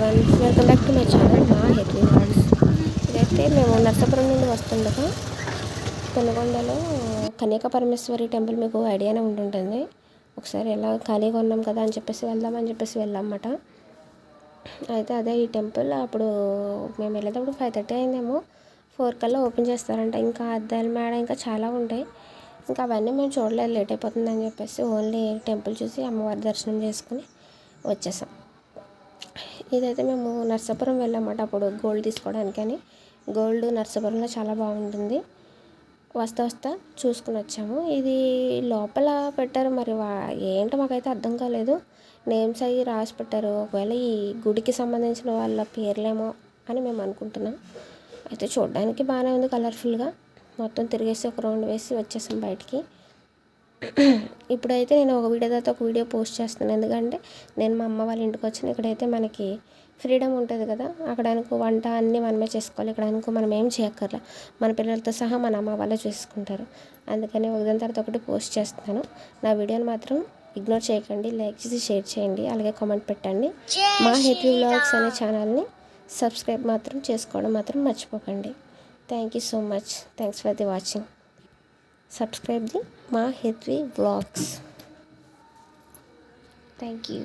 One welcome back to my channel మా హెడ్లీ వాల్స్ ఇదైతే మేము నర్సాపురం నుండి వస్తుండగా పెనుగొండలో కన్యక పరమేశ్వరి టెంపుల్ మీకు ఐడియానే ఉంటుంటుంది. ఒకసారి ఎలా ఖాళీగా ఉన్నాం కదా అని చెప్పేసి వెళ్దామని చెప్పేసి వెళ్ళామన్నమాట. అయితే అదే ఈ టెంపుల్ అప్పుడు మేము వెళ్ళేటప్పుడు ఫైవ్ థర్టీ అయిందేమో. ఫోర్ కల్లా ఓపెన్ చేస్తారంట. ఇంకా అద్దాల మేడ ఇంకా చాలా ఉంటాయి. ఇంకా అవన్నీ మేము చూడలేదు. లేట్ అయిపోతుందని చెప్పేసి ఓన్లీ టెంపుల్ చూసి అమ్మవారి దర్శనం చేసుకుని వచ్చేసాం. ఇదైతే మేము నర్సాపురం వెళ్ళామన్నమాట అప్పుడు గోల్డ్ తీసుకోవడానికి గోల్డ్ నర్సాపురంలో చాలా బాగుంటుంది. వస్తా వస్తా చూసుకుని వచ్చాము. ఇది లోపల పెట్టారు మరి వా ఏంటో మాకైతే అర్థం కాలేదు. నేమ్స్ అవి రాసి పెట్టారు. ఒకవేళ ఈ గుడికి సంబంధించిన వాళ్ళ పేర్లేమో అని మేము అనుకుంటున్నాం. అయితే చూడడానికి బాగానే ఉంది కలర్ఫుల్గా. మొత్తం తిరిగేసి ఒక రౌండ్ వేసి వచ్చేసాం బయటికి. ఇప్పుడైతే నేను ఒక వీడియో తర్వాత ఒక వీడియో పోస్ట్ చేస్తున్నాను ఎందుకంటే నేను మా అమ్మ వాళ్ళ ఇంటికి వచ్చిన ఇక్కడైతే మనకి ఫ్రీడమ్ ఉంటుంది కదా. అక్కడ అనుకో వంట అన్నీ మనమే చేసుకోవాలి. ఇక్కడ అనుకో మనం ఏం చేయక్కర్లా. మన పిల్లలతో సహా మన అమ్మ వాళ్ళే చూసుకుంటారు. అందుకని ఒకదాని తర్వాత ఒకటి పోస్ట్ చేస్తున్నాను. నా వీడియోని మాత్రం ఇగ్నోర్ చేయకండి. లైక్ చేసి షేర్ చేయండి. అలాగే కామెంట్ పెట్టండి. మా హెపీ వ్లాగ్స్ అనే ఛానల్ని సబ్స్క్రైబ్ మాత్రం చేసుకోవడం మాత్రం మర్చిపోకండి. Thank you so much. Thanks for the watching. Subscribe the మా హెద్వి వ్లాగ్స్ థ్యాంక్ యూ